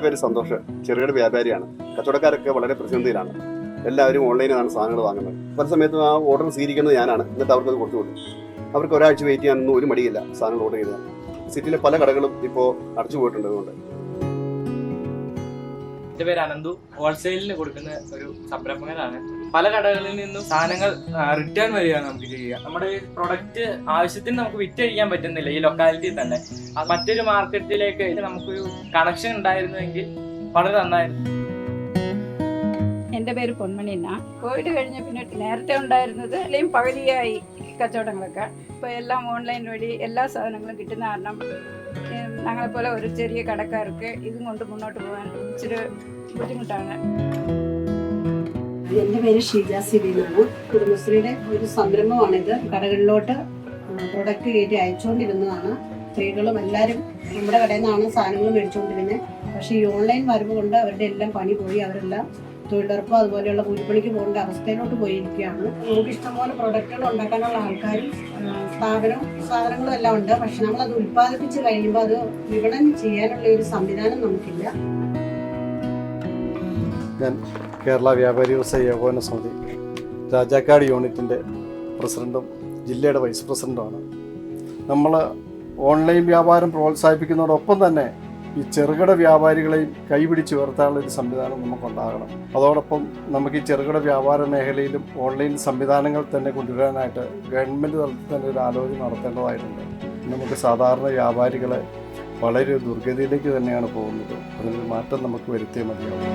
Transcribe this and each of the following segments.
എന്റെ പേര് സന്തോഷ്. ചെറുകിട വ്യാപാരിയാണ്. കച്ചവടക്കാരൊക്കെ വളരെ പ്രതിസന്ധിയിലാണ്. എല്ലാവരും ഓൺലൈനിലാണ് സാധനങ്ങൾ വാങ്ങുന്നത്. പല സമയത്തും ആ ഓർഡർ സ്വീകരിക്കുന്നത് ഞാനാണ്. എന്നിട്ട് അവർക്കത് കൊടുത്തു കൊടുക്കും അവർക്ക് ഒരാഴ്ച വെയിറ്റ് ചെയ്യാനൊന്നും ഒരു മടിയില്ല സാധനങ്ങൾ ഓർഡർ ചെയ്ത് സിറ്റിയിലെ പല കടകളും ഇപ്പോൾ അടച്ചു പോയിട്ടുണ്ട് എന്റെ പേര് അനന്തു. ഹോൾസെയിലിന് കൊടുക്കുന്ന ഒരു സംരംഭകനാണ് പല കടകളിൽ നിന്നും സാധനങ്ങൾ റിട്ടേൺ വരികയാണ് നമുക്ക് ചെയ്യുക. നമ്മുടെ പ്രൊഡക്റ്റ് ആവശ്യത്തിന് നമുക്ക് വിറ്റഴിക്കാൻ പറ്റുന്നില്ല ഈ ലൊക്കാലിറ്റിയിൽ തന്നെ. മറ്റൊരു മാർക്കറ്റിലേക്ക് നമുക്കൊരു കണക്ഷൻ ഉണ്ടായിരുന്നുവെങ്കിൽ വളരെ നന്നായിരുന്നു. എന്റെ പേര് പൊന്മണി എന്നാ കോവിഡ് കഴിഞ്ഞ പിന്നെ നേരത്തെ ഉണ്ടായിരുന്നത് അല്ലെങ്കിൽ പകുതിയായി കച്ചവടങ്ങളൊക്കെ. ഇപ്പോൾ എല്ലാം ഓൺലൈൻ വഴി എല്ലാ സാധനങ്ങളും കിട്ടുന്ന കാരണം ഞങ്ങളെപ്പോലെ ഒരു ചെറിയ കടക്കാർക്ക് ഇതും കൊണ്ട് മുന്നോട്ട് പോകാൻ ഇച്ചിരി ബുദ്ധിമുട്ടാണ്. എന്റെ പേര് ഷീജ സിബി എന്നാണ് കുടുംബശ്രീയുടെ ഒരു സംരംഭമാണിത്. കടകളിലോട്ട് പ്രൊഡക്റ്റ് കയറ്റി അയച്ചുകൊണ്ടിരുന്നതാണ്. സ്ത്രീകളും എല്ലാവരും നമ്മുടെ കടയിൽ നിന്നാണ് സാധനങ്ങൾ മേടിച്ചുകൊണ്ടിരുന്നത് പക്ഷേ ഈ ഓൺലൈൻ വരവ് കൊണ്ട് അവരുടെ എല്ലാം പണി പോയി. അവരെല്ലാം തൊഴിലുറപ്പ് അതുപോലെയുള്ള കൂലിപ്പണിക്ക് പോകേണ്ട അവസ്ഥയിലോട്ട് പോയിരിക്കുകയാണ്. നമുക്ക് ഇഷ്ടംപോലെ പ്രൊഡക്റ്റുകൾ ഉണ്ടാക്കാനുള്ള ആൾക്കാരും സ്ഥാപനവും സാധനങ്ങളും എല്ലാം ഉണ്ട്. പക്ഷെ നമ്മളത് ഉൽപ്പാദിപ്പിച്ച് കഴിയുമ്പോൾ അത് വിപണനം ചെയ്യാനുള്ള ഒരു സംവിധാനം നമുക്കില്ല. കേരള വ്യാപാരി വ്യവസായ ഏകോപന സമിതി രാജാക്കാട് യൂണിറ്റിന്റെ പ്രസിഡന്റും ജില്ലയുടെ വൈസ് പ്രസിഡന്റുമാണ് നമ്മൾ ഓൺലൈൻ വ്യാപാരം പ്രോത്സാഹിപ്പിക്കുന്നതോടൊപ്പം തന്നെ ഈ ചെറുകിട വ്യാപാരികളെയും കൈപിടിച്ച് ഉയർത്താനുള്ള ഒരു സംവിധാനം നമുക്കുണ്ടാകണം. അതോടൊപ്പം നമുക്ക് ഈ ചെറുകിട വ്യാപാര മേഖലയിലും ഓൺലൈൻ സംവിധാനങ്ങൾ തന്നെ കൊണ്ടുവരാനായിട്ട് ഗവൺമെന്റ് തലത്തിൽ തന്നെ ഒരു ആലോചന നടത്തേണ്ടതായിട്ടുണ്ട്. നമുക്ക് സാധാരണ വ്യാപാരികളെ വളരെ ദുർഗതിയിലേക്ക് തന്നെയാണ് പോകുന്നത്. അതിനൊരു മാറ്റം നമുക്ക് വരുത്തിയേ മതിയാവും.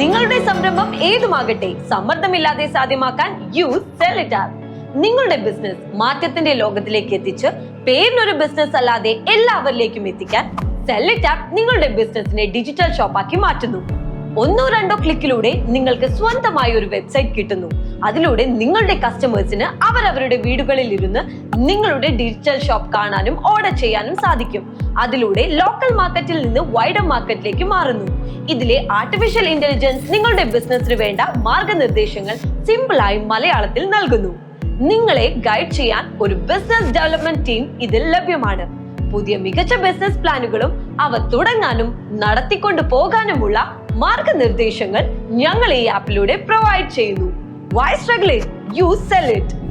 നിങ്ങളുടെ സംരംഭം ഏതുമാകട്ടെ സമ്മർദ്ദമില്ലാതെ സാധ്യമാക്കാൻ യൂസ് സെലിറ്റാർ നിങ്ങളുടെ ബിസിനസ് മാറ്റത്തിന്റെ ലോകത്തിലേക്ക് എത്തിച്ച് പേരിനൊരു ബിസിനസ് അല്ലാതെ എല്ലാവരിലേക്കും എത്തിക്കാൻ സെല്ലിറ്റ് ആപ്പ് നിങ്ങളുടെ ബിസിനസിനെ ഡിജിറ്റൽ ഷോപ്പാക്കി മാറ്റുന്നു. ഒന്നോ രണ്ടോ ക്ലിക്കിലൂടെ നിങ്ങൾക്ക് സ്വന്തമായി ഒരു വെബ്സൈറ്റ് കിട്ടുന്നു. അതിലൂടെ നിങ്ങളുടെ കസ്റ്റമേഴ്സിന് അവരവരുടെ വീടുകളിൽ ഇരുന്ന് നിങ്ങളുടെ ഡിജിറ്റൽ ഷോപ്പ് കാണാനും ഓർഡർ ചെയ്യാനും സാധിക്കും. അതിലൂടെ ലോക്കൽ മാർക്കറ്റിൽ നിന്ന് വൈഡർ മാർക്കറ്റിലേക്ക് മാറുന്നു. ഇതിലെ ആർട്ടിഫിഷ്യൽ ഇന്റലിജൻസ് നിങ്ങളുടെ ബിസിനസ്സിന് വേണ്ട മാർഗനിർദ്ദേശങ്ങൾ സിമ്പിളായി മലയാളത്തിൽ നൽകുന്നു. നിങ്ങളെ ഗൈഡ് ചെയ്യാൻ ഒരു ബിസിനസ് ഡെവലപ്മെന്റ് ടീം ഇതിൽ ലഭ്യമാണ്. പുതിയ മികച്ച ബിസിനസ് പ്ലാനുകളും അവ തുടങ്ങാനും നടത്തിക്കൊണ്ടു പോകാനുമുള്ള മാർഗനിർദ്ദേശങ്ങൾ ഞങ്ങൾ ഈ ആപ്പിലൂടെ പ്രൊവൈഡ് ചെയ്യുന്നു. Why struggling you sell it